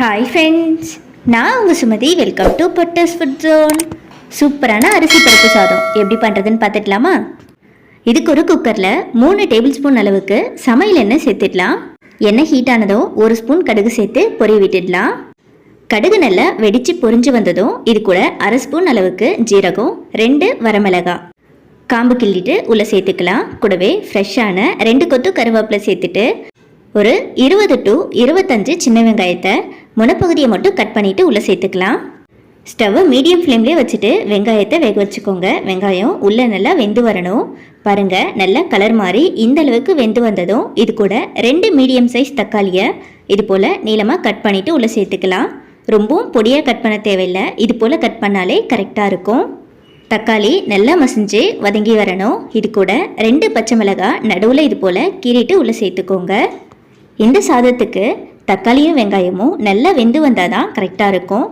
Hi friends நான் உங்கள் Sumathi. Welcome to பொட்டஸ் ஃபுட் ஜோன் சூப்பரான அரிசி பருப்பு சாதம். எப்படி பண்ணுறதுன்னு பார்த்துக்கலாமா? இதுக்கு ஒரு குக்கரில் மூணு டேபிள் ஸ்பூன் அளவுக்கு சமையல் எண்ணெய் சேர்த்துடலாம். எண்ணெய் ஹீட் ஆனதும் ஒரு ஸ்பூன் கடுகு சேர்த்து பொரிய விட்டுடலாம். கடுகு நல்லா வெடித்து பொரிஞ்சு வந்ததும் இது கூட அரை ஸ்பூன் அளவுக்கு ஜீரகம் ரெண்டு வரமிளகாய். காம்பு கிள்ளிட்டு உள்ளே சேர்த்துக்கலாம். கூடவே ஃப்ரெஷ்ஷான ரெண்டு கொத்து கருவேப்பிலை சேர்த்துட்டு ஒரு இருபது டு இருபத்தஞ்சு சின்ன வெங்காயத்தை முனப்பகுதியை மட்டும் கட் பண்ணிவிட்டு உள்ளே சேர்த்துக்கலாம். ஸ்டவ்வை மீடியம் ஃப்ளேம்லேயே வச்சுட்டு வெங்காயத்தை வேக வச்சுக்கோங்க. வெங்காயம் உள்ளே நல்லா வெந்து வரணும். பாருங்கள் நல்லா கலர் மாறி இந்த அளவுக்கு வெந்து வந்ததும் இது கூட ரெண்டு மீடியம் சைஸ் தக்காளியை இது போல் நீளமாக கட் பண்ணிவிட்டு உள்ளே சேர்த்துக்கலாம். ரொம்பவும் பொடியாக கட் பண்ண தேவையில்லை. இது போல் கட் பண்ணாலே கரெக்டாக இருக்கும். தக்காளி நல்லா மசிஞ்சு வதங்கி வரணும். இது கூட ரெண்டு பச்சை மிளகாய் நடுவில் இது போல் கீறிட்டு உள்ளே சேர்த்துக்கோங்க. இந்த சாதத்துக்கு தக்காளியும் வெங்காயமும் நல்லா வெந்து வந்தால் தான் கரெக்டாக இருக்கும்.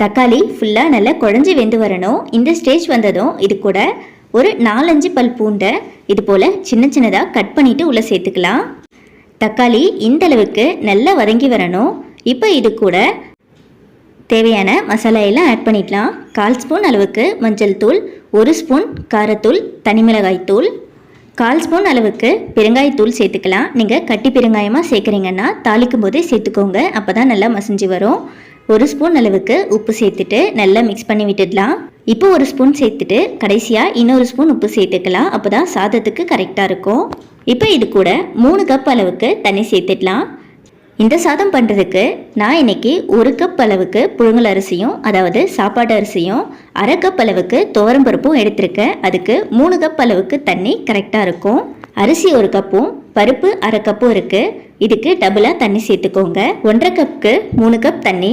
தக்காளி ஃபுல்லாக நல்லா குழஞ்சி வெந்து வரணும். இந்த ஸ்டேஜ் வந்ததும் இது கூட ஒரு நாலஞ்சு பல் பூண்டை இது போல் சின்ன சின்னதாக கட் பண்ணிவிட்டு உள்ளே சேர்த்துக்கலாம். தக்காளி இந்த அளவுக்கு நல்லா வதங்கி வரணும். இப்போ இது கூட தேவையான மசாலா எல்லாம் ஆட் பண்ணிக்கலாம். கால் ஸ்பூன் அளவுக்கு மஞ்சள் தூள் ஒரு ஸ்பூன் காரத்தூள் தனி மிளகாய் தூள் கால் ஸ்பூன் அளவுக்கு பெருங்காயத்தூள் சேர்த்துக்கலாம். நீங்கள் கட்டி பெருங்காயமாக சேர்க்குறீங்கன்னா தாளிக்கும் போதே சேர்த்துக்கோங்க. அப்போ தான் நல்லா மசிஞ்சு வரும். ஒரு ஸ்பூன் அளவுக்கு உப்பு சேர்த்துட்டு நல்லா மிக்ஸ் பண்ணி விட்டுடலாம். இப்போ ஒரு ஸ்பூன் சேர்த்துட்டு கடைசியாக இன்னொரு ஸ்பூன் உப்பு சேர்த்துக்கலாம். அப்போ தான் சாதத்துக்கு கரெக்டாக இருக்கும். இப்போ இது கூட மூணு கப் அளவுக்கு தண்ணி சேர்த்துடலாம். இந்த சாதம் பண்ணுறதுக்கு நான் இன்னைக்கு ஒரு கப் அளவுக்கு புழுங்கல் அரிசியும் அதாவது சாப்பாட்டு அரிசியும் அரை கப் அளவுக்கு துவரம் பருப்பும் எடுத்திருக்கேன். அதுக்கு மூணு கப் அளவுக்கு தண்ணி கரெக்டாக இருக்கும். அரிசி ஒரு கப்பும் பருப்பு அரை கப்பும் இருக்குது இதுக்கு டபுளாக தண்ணி சேர்த்துக்கோங்க. ஒன்றரை கப்புக்கு மூணு கப் தண்ணி.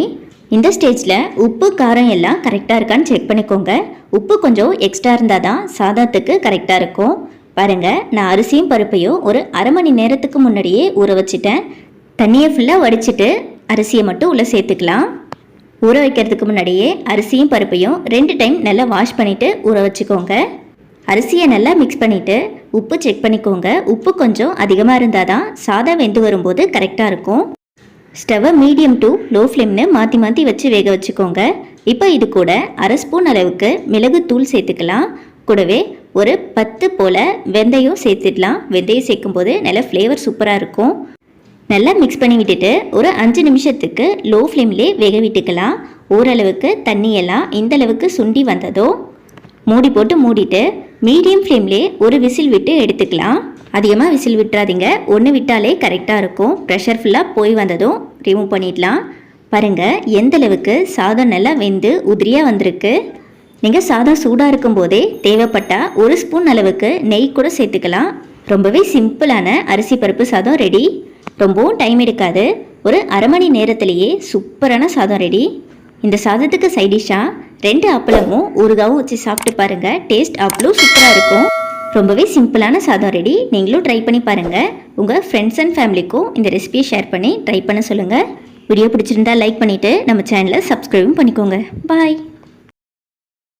இந்த ஸ்டேஜில் உப்பு காரம் எல்லாம் கரெக்டாக இருக்கான்னு செக் பண்ணிக்கோங்க. உப்பு கொஞ்சம் எக்ஸ்ட்ரா இருந்தால் தான் சாதத்துக்கு கரெக்டாக இருக்கும். பாருங்கள் நான் அரிசியும் பருப்பையும் ஒரு அரை மணி நேரத்துக்கு முன்னாடியே ஊற வச்சுட்டேன். தண்ணியை ஃபுல்லாக வடிச்சிட்டு அரிசியை மட்டும் உள்ளே சேர்த்துக்கலாம். ஊற வைக்கிறதுக்கு முன்னாடியே அரிசியும் பருப்பையும் ரெண்டு டைம் நல்லா வாஷ் பண்ணிவிட்டு ஊற வச்சுக்கோங்க. அரிசியை நல்லா மிக்ஸ் பண்ணிவிட்டு உப்பு செக் பண்ணிக்கோங்க. உப்பு கொஞ்சம் அதிகமாக இருந்தால் தான் சாதம் வெந்து வரும்போது கரெக்டாக இருக்கும். ஸ்டவ்வை மீடியம் டு லோ ஃப்ளேம்னு மாற்றி மாற்றி வச்சு வேக வச்சுக்கோங்க. இப்போ இது கூட அரை ஸ்பூன் அளவுக்கு மிளகு தூள் சேர்த்துக்கலாம். கூடவே ஒரு பத்து போல் வெந்தயம் சேர்த்துடலாம். வெந்தயம் சேர்க்கும்போது நல்ல ஃப்ளேவர் சூப்பராக இருக்கும். நல்லா மிக்ஸ் பண்ணி விட்டுட்டு ஒரு அஞ்சு நிமிஷத்துக்கு லோ ஃப்ளேம்லே வேக விட்டுக்கலாம். ஓரளவுக்கு தண்ணியெல்லாம் இந்த அளவுக்கு சுண்டி வந்ததோ மூடி போட்டு மூடிட்டு மீடியம் ஃப்ளேம்லே ஒரு விசில் விட்டு எடுத்துக்கலாம். அதிகமாக விசில் விட்டுறாதீங்க. ஒன்று விட்டாலே கரெக்டாக இருக்கும். ப்ரெஷர் ஃபுல்லாக போய் வந்ததும் ரிமூவ் பண்ணிடலாம். பாருங்கள் எந்த அளவுக்கு சாதம் நல்லா வெந்து உதிரியாக வந்திருக்கு. நீங்கள் சாதம் சூடாக இருக்கும்போதே தேவைப்பட்டால் ஒரு ஸ்பூன் அளவுக்கு நெய் கூட சேர்த்துக்கலாம். ரொம்பவே சிம்பிளான அரிசி பருப்பு சாதம் ரெடி ரொம்பவும் டைம் எடுக்காது. ஒரு அரை மணி நேரத்திலேயே சூப்பரான சாதம் ரெடி இந்த சாதத்துக்கு சைடிஷாக ரெண்டு அப்பளமும் ஊறுகாவும் வச்சு சாப்பிட்டு பாருங்கள் டேஸ்ட் அவ்வளோ சூப்பராக இருக்கும். ரொம்பவே சிம்பிளான சாதம் ரெடி நீங்களும் ட்ரை பண்ணி பாருங்கள் உங்கள் ஃப்ரெண்ட்ஸ் அண்ட் ஃபேமிலிக்கும் இந்த ரெசிபியை ஷேர் பண்ணி ட்ரை பண்ண சொல்லுங்கள் வீடியோ பிடிச்சிருந்தா லைக் பண்ணிவிட்டு நம்ம சேனலை சப்ஸ்கிரைபும் பண்ணிக்கோங்க. பாய்